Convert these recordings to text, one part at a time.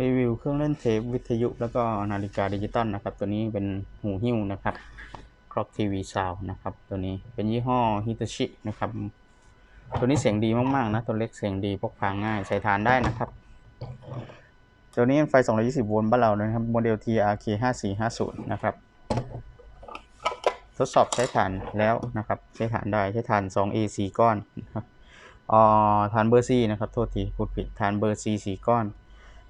รีวิวเครื่องเล่นเทปวิทยุแล้วก็นาฬิกาดิจิตอลนะครับ ตัวนี้เป็นหูหิ้วนะครับ Clock TV Sound นะครับ ตัวนี้เป็นยี่ห้อ Hitachi นะครับ ตัวนี้เสียงดีมากๆนะ ตัวเล็กเสียงดีพกพาง่ายใช้ทานได้นะครับ ตัวนี้ไฟ 220 โวลต์บ้านเรานะครับโมเดล TRK 5450 นะครับ ทดสอบใช้ฐานแล้วนะครับ ใช้ฐานได้ใช้ฐาน 2A 4 ก้อนนะครับอ่อฐานเบอร์ C นะครับ โทษทีพูดผิดฐานเบอร์ C 4 ก้อน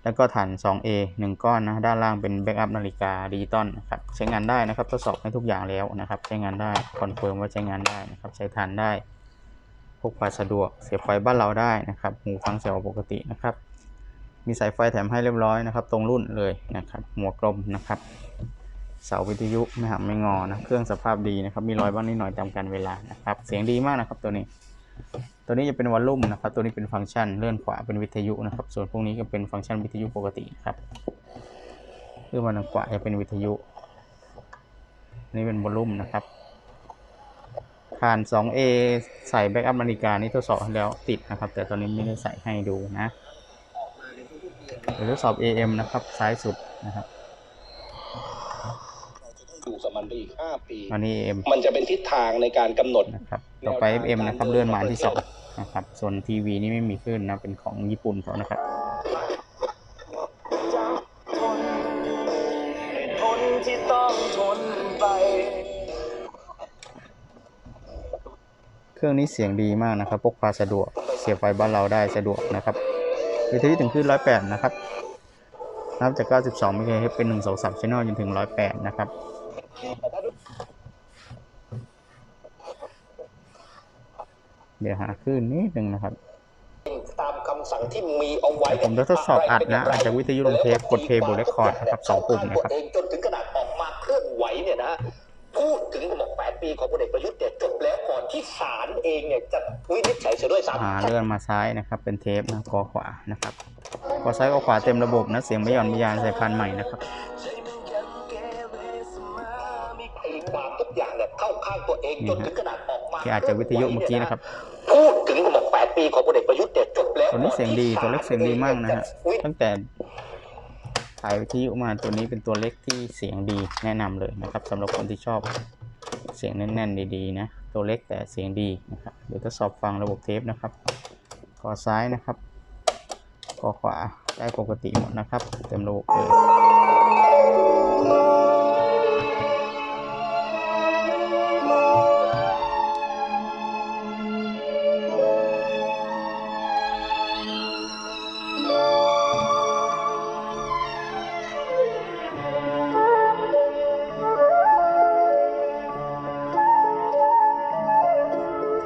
แล้วก็ฐาน 2A 1 ก้อนนะ ด้านล่างเป็นแบ็กอัพนาฬิกาดิจิตอลนะครับ ใช้งานได้นะครับ ทดสอบให้ทุกอย่างแล้วนะครับ ใช้งานได้ คอนเฟิร์มว่าใช้งานได้นะครับ ใช้ทานได้ พกพาสะดวก เสียบไฟบ้านเราได้นะครับ หูฟังเสียงปกตินะครับ มีสายไฟแถมให้เรียบร้อยนะครับ ตรงรุ่นเลยนะครับ หัวกลมนะครับ เสาวิทยุไม่หักไม่งอนะ เครื่องสภาพดีนะครับ มีรอยบ้างนิดหน่อยตามการเวลานะครับ เสียงดีมากนะครับตัวนี้ ตัวนี้จะเป็นวอลลุ่มนะครับ ตัวนี้เป็นฟังก์ชันเลื่อนขวาเป็นวิทยุนะครับ ส่วนพวกนี้ก็เป็นฟังก์ชันวิทยุปกตินะครับเลื่อนมาทางขวาจะเป็นวิทยุ นี่เป็นวอลลุ่มนะครับ ผ่าน 2A ใส่แบ็กอัพนาฬิกานี่ทดสอบให้แล้วติดนะครับ แต่ตอนนี้ไม่ได้ใส่ให้ดูนะเดี๋ยวทดสอบ AM นะครับ ซ้ายสุดนะครับอยู่กับมันไปอีกห้าปีอันนี้ AM มันจะเป็นทิศทางในการกำหนดนะครับ ต่อไป FM นะครับ เลื่อนมาอันที่สอง นะครับ ส่วนทีวีนี่ไม่มีขึ้นนะ เป็นของญี่ปุ่นเขานะครับที่ต้องทนไป เครื่องนี้เสียงดีมากนะครับ พกพาสะดวก เสียบไฟบ้านเราได้สะดวกนะครับวิทยุถึงขึ้น108 นะครับ นับจาก 92มิลลิเฮิรตซ์เป็น 1 2 3 channel จนถึง 108 นะครับ เดี๋ยวหาคลื่นนิดนึงนะครับตามคำสั่งที่มีเอาไว้ผมจะทดสอบอัดนะอาจจะวิทยุลงเทปกดเพลย์บนเรคคอร์ดนะครับสองปุ่มนะครับเองจนถึงขนาดออกมาเคลื่อนไหวเนี่ยนะพูดถึงบอกแปดปีของพลเอกประยุทธ์เนี่ยจบแล้วก่อนที่ศาลเองเนี่ยจะวินิจฉัยเสียด้วยซ้ำอ่าเลื่อนมาซ้ายนะครับเป็นเทปนะกอขวานะครับกอซ้ายกอขวาเต็มระบบนะเสียงไม่หย่อนไม่ยานสายพันธุ์ใหม่นะครับใจมันยังเกเรเสมอมีตีความทุกอย่างเนี่ยเข้าข้างตัวเองจนถึงขนาดออก มาที่อาจจะวิทยุเมื่อกี้นะครับ พูดถึงบอกแปดปีของพลเอกประยุทธ์เนี่ยจบแล้วตัวนี้เสียงดีตัวเล็กเสียงดีมากนะฮะวิตั้งแต่ถ่ายวิทยุมาตัวนี้เป็นตัวเล็กที่เสียงดีแนะนำเลยนะครับสำหรับคนที่ชอบเสียงแน่นๆดีๆนะตัวเล็กแต่เสียงดีนะครับเดี๋ยวทดสอบฟังระบบเทปนะครับกอซ้ายนะครับกอขวาได้ปกติหมดนะครับ เต็มระบบเลย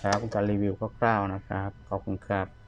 ครับการรีวิวคร่าวๆนะครับ ขอบคุณครับ